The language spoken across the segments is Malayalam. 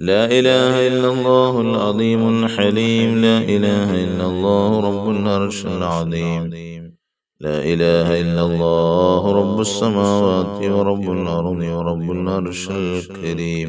لا إله إلا الله العظيم الحليم. لا إله إلا الله رب العرش العظيم. لا إله إلا الله رب السماوات ورب الأرض ورب العرش الكريم.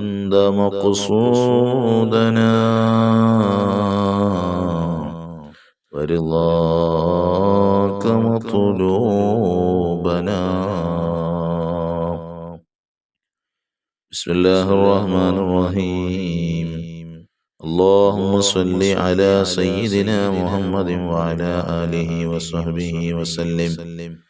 أنت مقصودنا. ورضاك مطلوبنا. بسم الله الرحمن الرحيم. اللهم صل على سيدنا محمد وعلى آله وصحبه وسلم.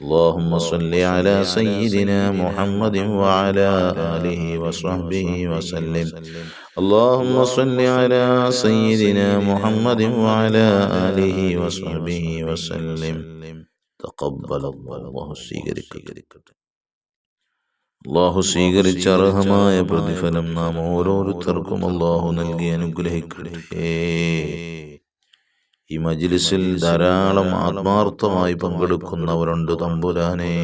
اللهم صل على سيدنا محمد وعلى آله وصحبه وسلم اللهم صل على سيدنا محمد وعلى آله وصحبه وسلم تقبل الله സ്വീകരിക്കട്ടെ അള്ളാഹു സ്വീകരിച്ച അർഹമായ പ്രതിഫലം നാം ഓരോരുത്തർക്കും അള്ളാഹു നൽകി അനുഗ്രഹിക്കട്ടെ ഈ മജിലിസിൽ ധാരാളം ആത്മാർത്ഥമായി പങ്കെടുക്കുന്നവരുണ്ട് തമ്പുരാനെ.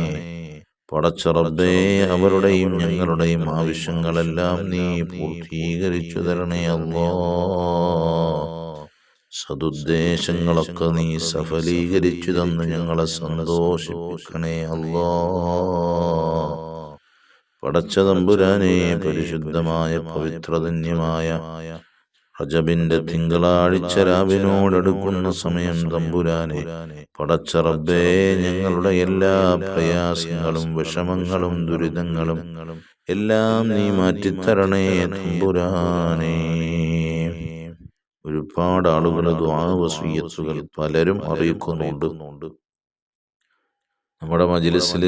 പടച്ചറബേ അവരുടെയും ഞങ്ങളുടെയും ആവശ്യങ്ങളെല്ലാം നീ പൂർത്തീകരിച്ചു തരണേ അല്ലോ. സതുദ്ദേശങ്ങളൊക്കെ നീ സഫലീകരിച്ചു തന്ന് ഞങ്ങളെ സന്തോഷിപ്പിക്കണേ അല്ലോ. പടച്ച തമ്പുരാനെ പരിശുദ്ധമായ പവിത്രധന്യമായ റജബിന്റെ തിങ്കളാഴ്ച രാവിനോടടുക്കുന്ന സമയം തമ്പുരാനെ പടച്ച റബ്ബേ ഞങ്ങളുടെ എല്ലാ പ്രയാസങ്ങളും വിഷമങ്ങളും ദുരിതങ്ങളും എല്ലാം നീ മാറ്റിത്തരണേ തമ്പുരാനേ. ഒരുപാട് ആളുകൾ ദ്വാവസീയത്തുകൾ പലരും അറിയിക്കുന്നുണ്ട്. നമ്മുടെ മജിലിസിൽ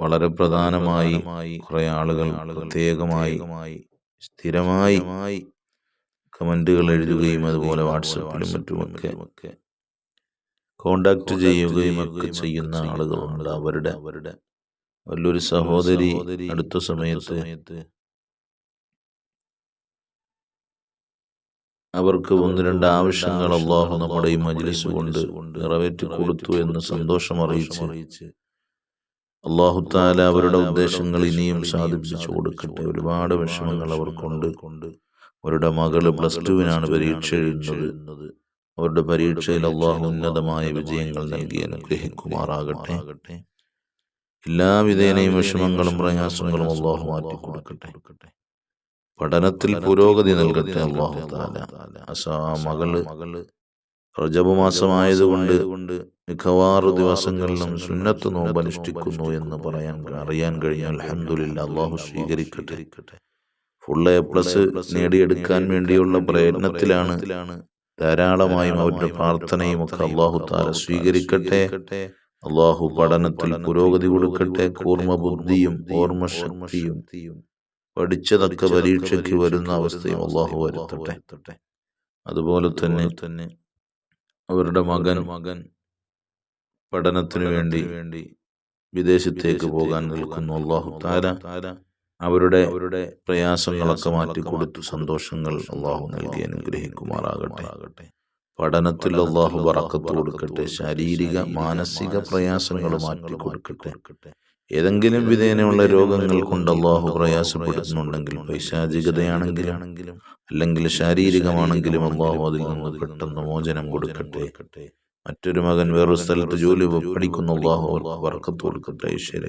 വളരെ പ്രധാനമായി കുറെ ആളുകൾ പ്രത്യേകമായി സ്ഥിരമായി കമന്റുകൾ എഴുതുകയും അതുപോലെ വാട്സപ്പിലും മറ്റുമൊക്കെ കോണ്ടാക്ട് ചെയ്യുകയും ഒക്കെ ചെയ്യുന്ന ആളുകളുണ്ട്. അവരുടെ അവരുടെ വലിയൊരു സഹോദരി അടുത്ത സമയത്ത് അവർക്ക് ഒന്ന് രണ്ട് ആവശ്യങ്ങൾ അള്ളാഹു നമ്മുടെ ഈ മജ്ലിസ് കൊണ്ട് നിറവേറ്റി കൊടുത്തു എന്ന് സന്തോഷം അറിയിച്ച് അള്ളാഹു താല അവരുടെ ഉദ്ദേശങ്ങൾ ഇനിയും സാധിപ്പിച്ചു കൊടുക്കട്ടെ. ഒരുപാട് വിഷമങ്ങൾ അവർക്കുണ്ട്. കൊണ്ട് അവരുടെ മകൾ പ്ലസ് ടുവിനാണ് പരീക്ഷ എഴുതുന്നത്. അവരുടെ പരീക്ഷയിൽ അള്ളാഹു ഉന്നതമായ വിജയങ്ങൾ നൽകി അനുഗ്രഹിക്കുമാറാകട്ടെ. എല്ലാവിധേനയും വിഷമങ്ങളും പ്രയാസങ്ങളും അള്ളാഹു മാറ്റി കൊടുക്കട്ടെ പഠനത്തിൽ പുരോഗതി നൽകട്ടെ അള്ളാഹു താല അസാ മകൾ റജബ് മാസമായതുകൊണ്ട് മിക്കവാറു ദിവസങ്ങളിലും സുന്നത്ത് നോമ്പ് അനുഷ്ഠിക്കുന്നു എന്ന് പറയാൻ അറിയാൻ കഴിഞ്ഞാൽ അലഹമുല്ല അള്ളാഹു സ്വീകരിക്കട്ടെ. ഫുൾ എ പ്ലസ് നേടിയെടുക്കാൻ വേണ്ടിയുള്ള പ്രയത്നത്തിലാണ് ധാരാളമായും അവരുടെ പ്രാർത്ഥനയും ഒക്കെ അള്ളാഹു താര സ്വീകരിക്കട്ടെ. അള്ളാഹു പഠനത്തിൽ പുരോഗതി കൊടുക്കട്ടെ. കൂർമ്മ ബുദ്ധിയും ഓർമ്മശക്തിയും പഠിച്ചതൊക്കെ പരീക്ഷയ്ക്ക് വരുന്ന അവസ്ഥയും അള്ളാഹു വരുത്തട്ടെ. അതുപോലെ തന്നെ തന്നെ അവരുടെ മകൻ മകൻ പഠനത്തിനു വേണ്ടി വേണ്ടി വിദേശത്തേക്ക് പോകാൻ നിൽക്കുന്നു അള്ളാഹു താര താര അവരുടെ അവരുടെ പ്രയാസങ്ങളൊക്കെ മാറ്റി കൊടുത്തു. സന്തോഷങ്ങൾ അള്ളാഹു നൽകി അനുഗ്രഹിക്കുമാറാകട്ടെ. പഠനത്തിൽ അള്ളാഹു വറക്കത്ത് കൊടുക്കട്ടെ. ശാരീരിക മാനസിക പ്രയാസങ്ങൾ മാറ്റി കൊടുക്കട്ടെ. ഏതെങ്കിലും വിധേനയുള്ള രോഗങ്ങൾ കൊണ്ട് അള്ളാഹു പ്രയാസപ്പെടുത്തുന്നുണ്ടെങ്കിൽ പൈശാചികതയാണെങ്കിലും അല്ലെങ്കിൽ ശാരീരികമാണെങ്കിലും അള്ളാഹു അതിൽ നിന്ന് പെട്ടെന്ന് മോചനം കൊടുക്കട്ടെ. മറ്റൊരു മകൻ വേറൊരു സ്ഥലത്ത് ജോലി പഠിക്കുന്ന. അള്ളാഹു വർക്കത്ത് കൊടുക്കട്ടെ. ഈശ്വര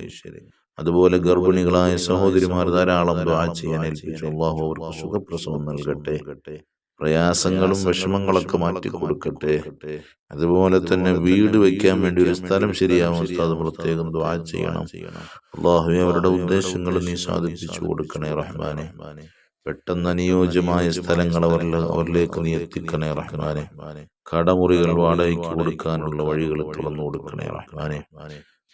അതുപോലെ ഗർഭിണികളായ സഹോദരിമാർ ധാരാളം ദ്വാ ചെയ്യാൻ ഏൽപ്പിച്ചു. അള്ളാഹു അവർക്ക് സുഖപ്രസവം നൽകട്ടെ. പ്രയാസങ്ങളും വിഷമങ്ങളൊക്കെ മാറ്റി കൊടുക്കട്ടെ. അതുപോലെ തന്നെ വീട് വെക്കാൻ വേണ്ടി ഒരു സ്ഥലം ശരിയാവും. അത് പ്രത്യേകം ദ്വാ ചെയ്യണം. അള്ളാഹു അവരുടെ ഉദ്ദേശങ്ങൾ നീ സാധിപ്പിച്ചു കൊടുക്കണേ റഹ്മാനെ. പെട്ടെന്ന് അനുയോജ്യമായ സ്ഥലങ്ങൾ അവരിൽ അവരിലേക്ക് നീ എത്തിക്കണേ റഹ്മാനെ. കടമുറികൾ വാടകയ്ക്ക് കൊടുക്കാനുള്ള വഴികൾ തുറന്നു കൊടുക്കണേ റഹ്മാനെ.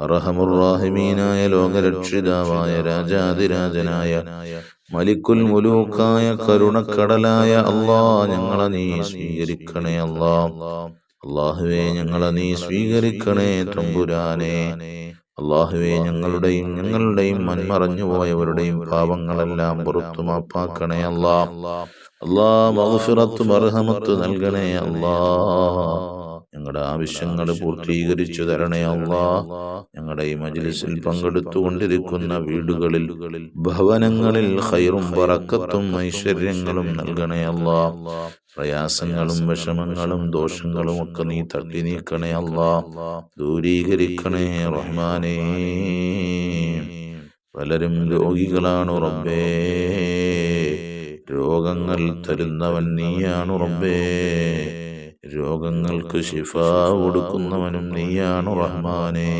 അറഹമുറാഹിമീനായ ലോകരക്ഷിതാവായ രാജാതിരാജനായ മലിക്കുൽ മുലൂക്കായ കരുണക്കടലായ അള്ളാ ഞങ്ങളെ നീ സ്വീകരിക്കണേ അള്ളാ. അള്ളാഹുവേ ഞങ്ങളെ നീ സ്വീകരിക്കണേ തമ്പുരാനെ. അള്ളാഹുവേ ഞങ്ങളുടെയും ഞങ്ങളുടെയും മൺമറഞ്ഞു പോയവരുടെയും പാപങ്ങളെല്ലാം പുറത്തു മാപ്പാക്കണേ അല്ലാ അല്ലാ മഹഫിറത്ത് മർഹമത്ത് നൽകണേ അല്ലാ ഞങ്ങളുടെ ആവശ്യങ്ങൾ പൂർത്തീകരിച്ചു തരണേ അള്ളാ. ഞങ്ങളുടെ ഈ മജ്ലിസിൽ പങ്കെടുത്തുകൊണ്ടിരിക്കുന്ന വീടുകളിൽ ഭവനങ്ങളിൽ ഹൈറും പറക്കത്തും ഐശ്വര്യങ്ങളും നൽകണേ അള്ളാ. പ്രയാസങ്ങളും വിഷമങ്ങളും ദോഷങ്ങളും ഒക്കെ നീ തട്ടി നീക്കണേ അള്ളാ. ദൂരീകരിക്കണേ റഹ്മാനേ. പലരും രോഗികളാണ് റബ്ബേ. രോഗങ്ങൾ തരുന്നവൻ നീയാണ് റബ്ബേ. രോഗങ്ങൾക്ക് ശിഫ കൊടുക്കുന്നവനും നീയാണ് റഹ്മാനേ.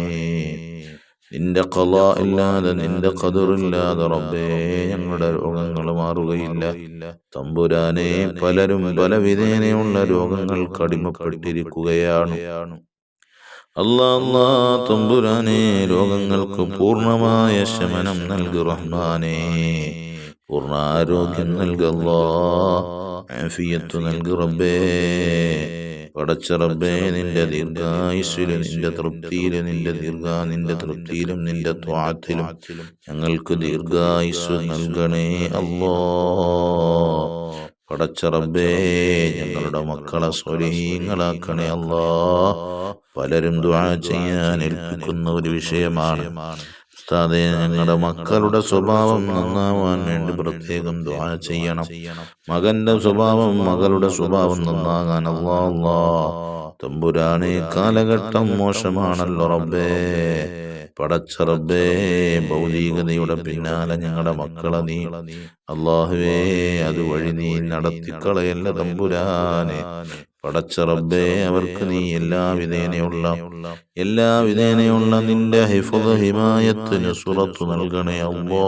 നിന്റെ കല ഇല്ലാതെ നിന്റെ കതിറില്ലാതെ റബ്ബേ ഞങ്ങളുടെ രോഗങ്ങൾ മാറുകയില്ല. തമ്പുരാനെ പലരും പല വിധേനയുള്ള രോഗങ്ങൾ കടിമപ്പെട്ടിരിക്കുകയാണ് അല്ലാ അല്ലാ തമ്പുരാനെ രോഗങ്ങൾക്ക് പൂർണമായ ശമനം നൽകി റഹ്മാനേ. പൂർണ ആരോഗ്യം നൽകല്ലോ നൽകു റബ്ബേ. പടച്ച റബ്ബേ നിന്റെ ദീർഘായുസ്സിലും നിന്റെ തൃപ്തിയിലും നിന്റെ ദീർഘ നിന്റെ തൃപ്തിയിലും നിന്റെ ത്വാത്തിലും ഞങ്ങൾക്ക് ദീർഘായുസ് നൽകണേ അല്ലോ. പടച്ച റബ്ബേ ഞങ്ങളുടെ മക്കളെ സ്വലീങ്ങളാക്കണേ അല്ലോ. പലരും ദ്വാ ചെയ്യാൻ ഏൽപ്പിക്കുന്ന ഒരു വിഷയമാണ് ഉസ്താദെ ഞങ്ങളുടെ മക്കളുടെ സ്വഭാവം നന്നാവാൻ വേണ്ടി പ്രത്യേകം ദ്വാ ചെയ്യണം. മകന്റെ സ്വഭാവം മകളുടെ സ്വഭാവം നന്നാകാൻ അള്ളാ അല്ലാ തമ്പുരാനെ കാലഘട്ടം മോശമാണല്ലോ റബ്ബേ. പടച്ച റബ്ബേ ഭൗതികതയുടെ പിന്നാലെ ഞങ്ങളുടെ മക്കളെ നീ. അള്ളാഹുവേ അതുവഴി നീ നടത്തിക്കളയല്ല തമ്പുരാനെ. പടച്ചറബേ അവർക്ക് നീ എല്ലാ വിധേനയുള്ള എല്ലാ വിധേനയുള്ള നിന്റെ ഹിഫുദ് ഹിമായത്തിന് സുറത്തു നൽകണേ അല്ലോ.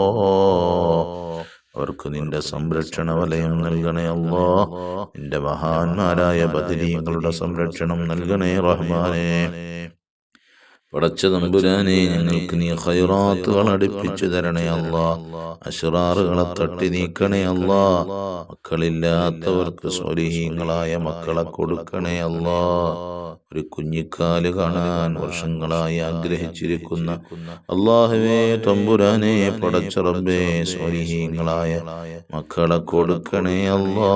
അവർക്ക് നിന്റെ സംരക്ഷണ വലയം നൽകണേ അല്ലോ. നിന്റെ മഹാന്മാരായ ബദരീങ്ങളുടെ സംരക്ഷണം നൽകണേ റഹ്മാനെ. പടച്ച ഞങ്ങൾക്ക് നീ ഖൈറാത്തുകൾ അടുപ്പിച്ചു തരണേ അല്ലാ. അഷറാറുകളെ തട്ടി നീക്കണേ അല്ലാ. മക്കളില്ലാത്തവർക്ക് സ്വരീഹീങ്ങളായ മക്കളെ കൊടുക്കണേ അല്ലാ. ഒരു കുഞ്ഞിക്കാൽ കാണാൻ വർഷങ്ങളായി ആഗ്രഹിച്ചിരിക്കുന്ന അള്ളാഹുവേ തമ്പുരാനെ പടച്ച റബ്ബേ സ്വരീഹീങ്ങളായ മക്കളെ കൊടുക്കണേ അല്ലാ.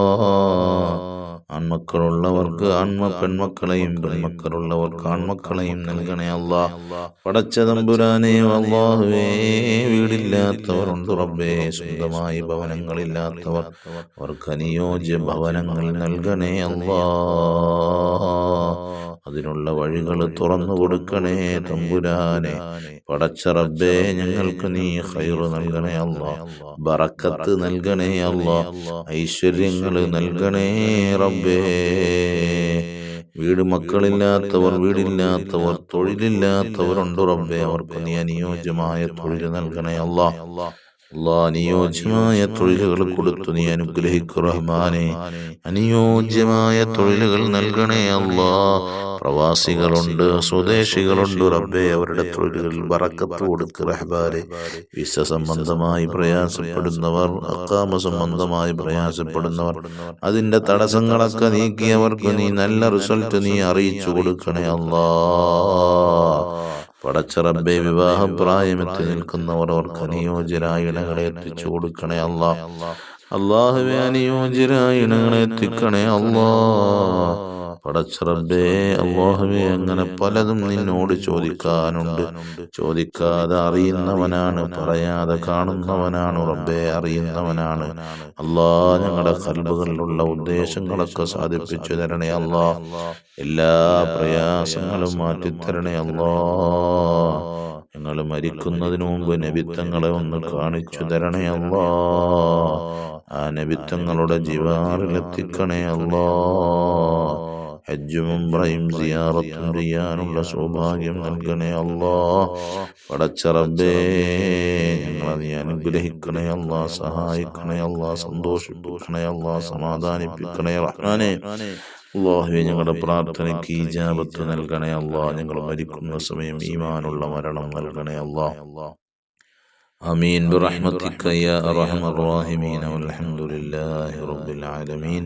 ആൺമക്കളുള്ളവർക്ക് ആൺമ പെൺമക്കളെയും പെൺമക്കളുള്ളവർക്ക് ആൺമക്കളെയും നൽകണേ അല്ലാ. പടച്ച തമ്പുരാനെ അള്ളാഹുവേ വീടില്ലാത്തവരുണ്ട് റബ്ബേ. സ്വന്തമായി ഭവനങ്ങളില്ലാത്തവർ അവർക്ക് അനുയോജ്യ ഭവനങ്ങൾ നൽകണേ അല്ലാ. അതിനുള്ള വഴികൾ തുറന്നു കൊടുക്കണേ തമ്പുരാനെ. പടച്ച റബ്ബേ ഞങ്ങൾക്ക് നീ ഹൈറ് നൽകണേ അല്ല. ബറക്കത്ത് നൽകണേ അല്ല. ഐശ്വര്യങ്ങൾ നൽകണേ റബ്ബേ. വീട് മക്കളില്ലാത്തവർ വീടില്ലാത്തവർ തൊഴിലില്ലാത്തവരുണ്ട് റബ്ബേ. അവർക്ക് നീ അനുയോജ്യമായ തൊഴിൽ നൽകണേ അല്ല. അനുയോജ്യമായ തൊഴിലുകൾ കൊടുത്തു നീ അനുഗ്രഹിക്കു റഹ്മാനെ. അനുയോജ്യമായ തൊഴിലുകൾ നൽകണേ അല്ലാ പ്രവാസികളുണ്ട് സ്വദേശികളുണ്ട് റബ്ബെ അവരുടെ തൊഴിലുകളിൽ വറക്കത്ത് കൊടുക്ക് റഹ്ബാരെ. വിസ സംബന്ധമായി പ്രയാസപ്പെടുന്നവർ അക്കാമ സംബന്ധമായി പ്രയാസപ്പെടുന്നവർ അതിന്റെ തടസ്സങ്ങളൊക്കെ നീക്കിയവർക്ക് നീ നല്ല റിസൾട്ട് നീ അറിയിച്ചു കൊടുക്കണേ അല്ലാ പടച്ചറബെ വിവാഹപ്രായമെത്തി നിൽക്കുന്നവർ അവർക്ക് അനുയോജ്യരായ ഇണകളെ എത്തിച്ചു കൊടുക്കണേ അല്ലാ അള്ളാഹുവെ അനുയോജ്യരായ ഇണകളെ എത്തിക്കണേ അല്ലാ പടച്ചറബേ അള്ളാഹുവേ അങ്ങനെ പലതും നിന്നോട് ചോദിക്കാനുണ്ട്. ചോദിക്കാതെ അറിയുന്നവനാണ് പറയാതെ കാണുന്നവനാണ് റബ്ബേ അറിയുന്നവനാണ്. അള്ളാഹ് ഞങ്ങളുടെ കൽബുകളിലുള്ള ഉദ്ദേശങ്ങളൊക്കെ സാധിപ്പിച്ചു തരണേ അള്ളാഹ് എല്ലാ പ്രയാസങ്ങളും മാറ്റിത്തരണേ അള്ളാ. ഞങ്ങൾ മരിക്കുന്നതിന് മുമ്പ് നബിത്തങ്ങളെ ഒന്ന് കാണിച്ചു തരണേ അള്ളാ. ആ നബിത്തങ്ങളുടെ ജീവാറിലെത്തിക്കണേ അല്ലാ ഹജ്ജും ഉംറയും സിയാറത്തും ചെയ്യാനുള്ള സൗഭാഗ്യം നൽകണേ അല്ലാ. പടച്ചറബേ ഞങ്ങളെ അനുഗ്രഹിക്കണേ അല്ലാ സഹായിക്കണേ അല്ലാ സന്തോഷിപ്പിക്കണേ അല്ലാ സമാധാനിപ്പിക്കണേ റഹ്മാനെ. അള്ളാഹുവെ ഞങ്ങളുടെ പ്രാർത്ഥനയ്ക്ക് ഈജാബത്ത് നൽകണേ അല്ലാ. ഞങ്ങൾ മരിക്കുന്ന സമയം ഈമാനുള്ള മരണം നൽകണേ അല്ലാ. അമീൻ. ബിറഹ്മത്തിക യാ അർഹമർ റഹീമീൻ വൽഹംദുലില്ലാഹി റബ്ബിൽ ആലമീൻ.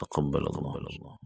تقبل الله